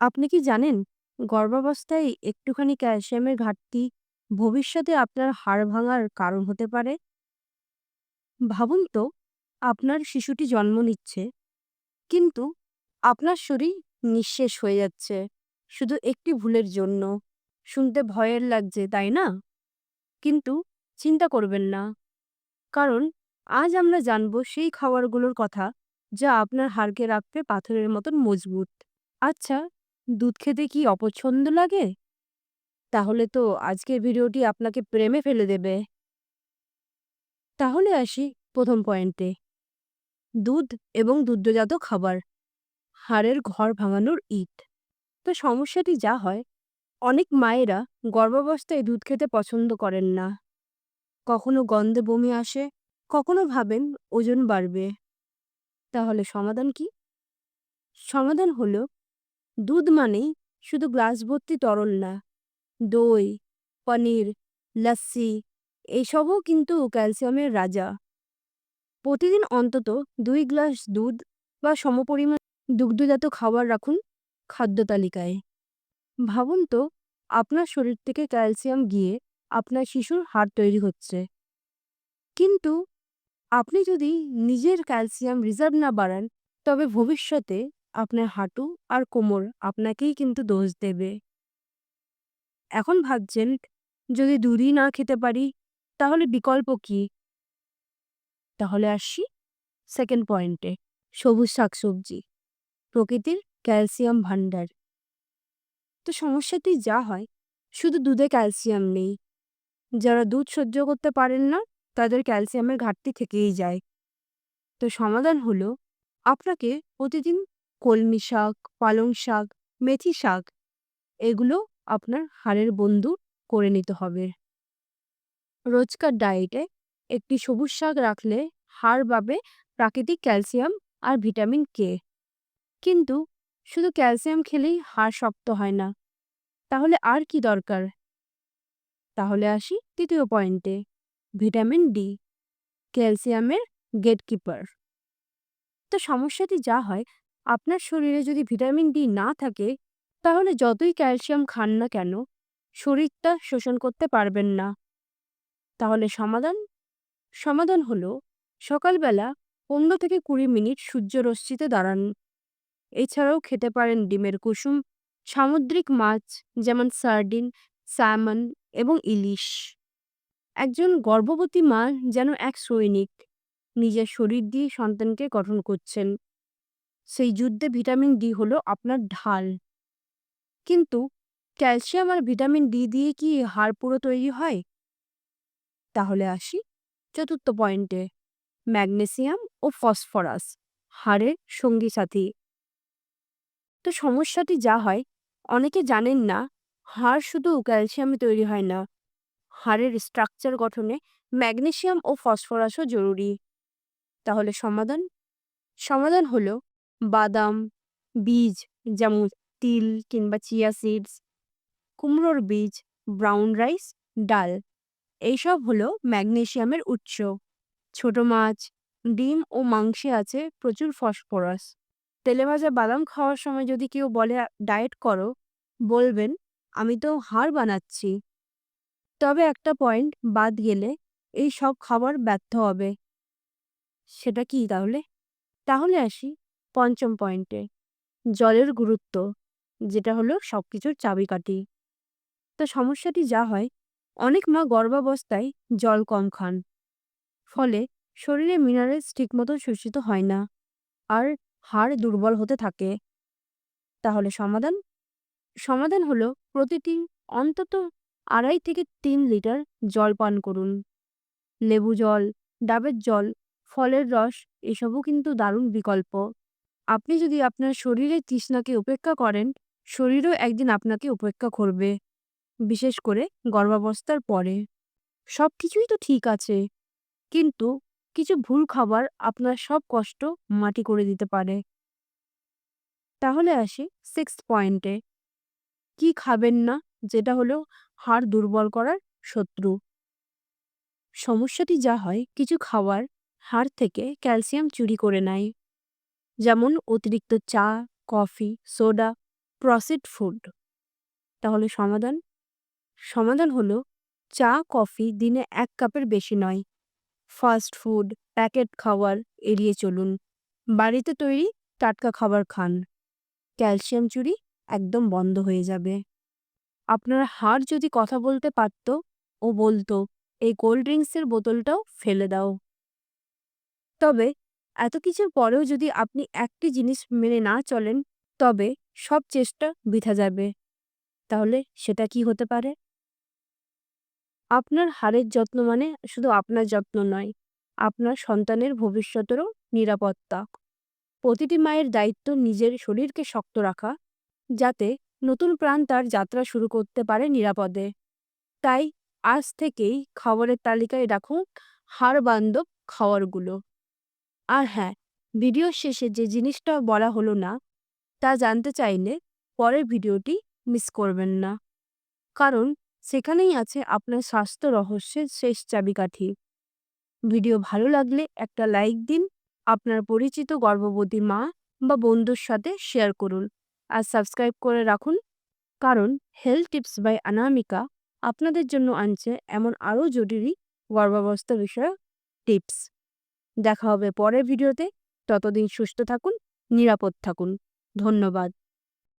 আপনি কি জানেন, গর্ভাবস্থায় একটুখানি ক্যালসিয়ামের ঘাটতি ভবিষ্যতে আপনার হাড় ভাঙার কারণ হতে পারে? ভাবুন তো, আপনার শিশুটি জন্ম নিচ্ছে, কিন্তু আপনার শরীর নিঃশেষ হয়ে যাচ্ছে, শুধু একটি ভুলের জন্য। শুনতে ভয়ের লাগছে, তাই না? কিন্তু চিন্তা করবেন না, কারণ আজ আমরা জানব সেই খাবারগুলোর কথা যা আপনার হাড়কে রাখবে পাথরের মতন মজবুত। আচ্ছা দুধ খেতে কি অপছন্দ লাগে? তাহলে তো আজকের ভিডিওটি আপনাকে প্রেমে ফেলে দেবে। তাহলে আসি প্রথম পয়েন্টে। দুধ এবং দুগ্ধজাত খাবার। হাড়ের ঘর ভাঙানোর ইট। তো সমস্যাটি যা হয়, অনেক মায়েরা গর্ভাবস্থায় দুধ খেতে পছন্দ করেন না। কখনো গন্ধে বমি আসে, কখনো ভাবেন ওজন বাড়বে। তাহলে সমাধান কি? সমাধান হলো দুধ মানেই শুধু গ্লাস ভর্তি তরল না, দই, পনির, লস্যি এইসবও কিন্তু ক্যালসিয়ামের রাজা। প্রতিদিন অন্তত দুই গ্লাস দুধ বা সমপরিমাণ দুগ্ধজাত খাবার রাখুন খাদ্য তালিকায়। ভাবুন তো, আপনার শরীর থেকে ক্যালসিয়াম গিয়ে আপনার শিশুর হাড় তৈরি হচ্ছে। কিন্তু আপনি যদি নিজের ক্যালসিয়াম রিজার্ভ না বাড়ান, তবে ভবিষ্যতে আপনার হাঁটু আর কোমর আপনাকেই কিন্তু দোষ দেবে। এখন ভাবছেন, যদি দুধই না খেতে পারি, তাহলে বিকল্প কি? তাহলে আসি সেকেন্ড পয়েন্টে সবুজ শাকসবজি, প্রকৃতির ক্যালসিয়াম ভাণ্ডার। তো সমস্যাটি যা হয়, শুধু দুধে ক্যালসিয়াম নেই। যারা দুধ সহ্য করতে পারেন না, তাদের ক্যালসিয়ামের ঘাটতি থেকেই যায়। তো সমাধান হলো, আপনাকে প্রতিদিন কলমি শাক, পালং শাক, মেথি শাক, এগুলো আপনার হাড়ের বন্ধু করে নিতে হবে। রোজকার ডায়েটে একটি সবুজ শাক রাখলে হাড় পাবে প্রাকৃতিক ক্যালসিয়াম আর ভিটামিন কে কিন্তু শুধু ক্যালসিয়াম খেলেই হাড় শক্ত হয় না। তাহলে আর কি দরকার? তাহলে আসি তৃতীয় পয়েন্টে ভিটামিন ডি ক্যালসিয়ামের গেটকিপার তো সমস্যাটি যা হয় আপনার শরীরে যদি ভিটামিন ডি না থাকে, তাহলে যতই ক্যালসিয়াম খান না কেন, শরীরটা শোষণ করতে পারবেন না। তাহলে সমাধান? সমাধান হলো, সকালবেলা পনেরো থেকে কুড়ি মিনিট সূর্যরশ্মিতে দাঁড়ান। এছাড়াও খেতে পারেন ডিমের কুসুম, সামুদ্রিক মাছ যেমন সার্ডিন স্যামন এবং ইলিশ। একজন গর্ভবতী মা যেন এক সৈনিক, নিজের শরীর দিয়ে সন্তানকে গঠন করছেন। সেই যুদ্ধে ভিটামিন ডি হলো আপনার ঢাল। কিন্তু ক্যালসিয়াম আর ভিটামিন ডি দিয়ে কি হাড় পুরো তৈরি হয়? তাহলে আসি চতুর্থ পয়েন্টে। ম্যাগনেসিয়াম ও ফসফরাস, হাড়ের সঙ্গী সাথী। তো সমস্যাটি যা হয়, অনেকে জানেন না, হাড় শুধু ক্যালসিয়ামে তৈরি হয় না। হাড়ের স্ট্রাকচার গঠনে ম্যাগনেসিয়াম ও ফসফরাসও জরুরি। তাহলে সমাধান? সমাধান হলো বাদাম, বীজ যেমন তিল কিংবা চিয়া সিডস, কুমড়োর বীজ, ব্রাউন রাইস, ডাল। এইসব হলো ম্যাগনেশিয়ামের উৎস। ছোট মাছ, ডিম ও মাংসে আছে প্রচুর ফসফরাস। তেলে ভাজা বাদাম খাওয়ার সময় যদি কেউ বলে, ডায়েট করো, বলবেন, আমি তো হাড় বানাচ্ছি। তবে একটা পয়েন্ট বাদ গেলে এই সব খাবার ব্যর্থ হবে। সেটা কি তাহলে? তাহলে আসি পঞ্চম পয়েন্টে, জলের গুরুত্ব, যেটা হলো সব কিছুর চাবিকাঠি। তো সমস্যাটি যা হয়, অনেক মা গর্ভাবস্থায় জল কম খান, ফলে শরীরে মিনারেলস ঠিকমতো শোষিত হয় না, আর হাড় দুর্বল হতে থাকে। তাহলে সমাধান? সমাধান হলো প্রতিটি অন্তত আড়াই থেকে তিন লিটার জল পান করুন। লেবু জল, ডাবের জল, ফলের রস, এসবও কিন্তু দারুণ বিকল্প। আপনি যদি আপনার শরীরের তৃষ্ণাকে উপেক্ষা করেন, শরীরও একদিন আপনাকে উপেক্ষা করবে, বিশেষ করে গর্ভাবস্থার পরে। সব কিছুই তো ঠিক আছে, কিন্তু কিছু ভুল খাবার আপনার সব কষ্ট মাটি করে দিতে পারে। তাহলে আসি সিক্স পয়েন্টে কি খাবেন না, যেটা হলো হাড় দুর্বল করার শত্রু। সমস্যাটি যা হয়, কিছু খাবার হাড় থেকে ক্যালসিয়াম চুরি করে নেয়। যেমন অতিরিক্ত চা, কফি, সোডা, প্রসেসড ফুড। তাহলে সমাধান? সমাধান হলো চা, কফি দিনে এক কাপের বেশি নয়। ফাস্ট ফুড, প্যাকেট খাবার এড়িয়ে চলুন। বাড়িতে তৈরি টাটকা খাবার খান। ক্যালসিয়াম চুরি একদম বন্ধ হয়ে যাবে। আপনার হাড় যদি কথা বলতে পারত ও বলতো, এই কোল্ড ড্রিঙ্কসের বোতলটাও ফেলে দাও। তবে এত কিছুর পরেও যদি আপনি একটি জিনিস মেনে না চলেন, তবে সব চেষ্টা বৃথা যাবে। তাহলে সেটা কি হতে পারে? আপনার হাড়ের যত্ন মানে শুধু আপনার যত্ন নয়, আপনার সন্তানের ভবিষ্যতেরও নিরাপত্তা। প্রতিটি মায়ের দায়িত্ব নিজের শরীরকে শক্ত রাখা, যাতে নতুন প্রাণ তার যাত্রা শুরু করতে পারে নিরাপদে। তাই আজ থেকেই খাবারের তালিকায় রাখুন হাড় বান্ধব খাবারগুলো আর হ্যাঁ ভিডিও শেষে যে জিনিসটা বলা হলো না, তা জানতে চাইলে পরের ভিডিওটি মিস করবেন না। কারণ সেখানেই আছে আপনার স্বাস্থ্য রহস্যের শেষ চাবিকাঠি। ভিডিও ভালো লাগলে একটা লাইক দিন, আপনার পরিচিত গর্ভবতী মা বা বন্ধুর সাথে শেয়ার করুন আর সাবস্ক্রাইব করে রাখুন। কারণ হেলথ টিপস বাই অনামিকা আপনাদের জন্য আনছে এমন আরও জরুরি গর্ভাবস্থা বিষয়ক টিপস দেখা হবে পরের ভিডিওতে। ততদিন সুস্থ থাকুন নিরাপদ থাকুন। ধন্যবাদ।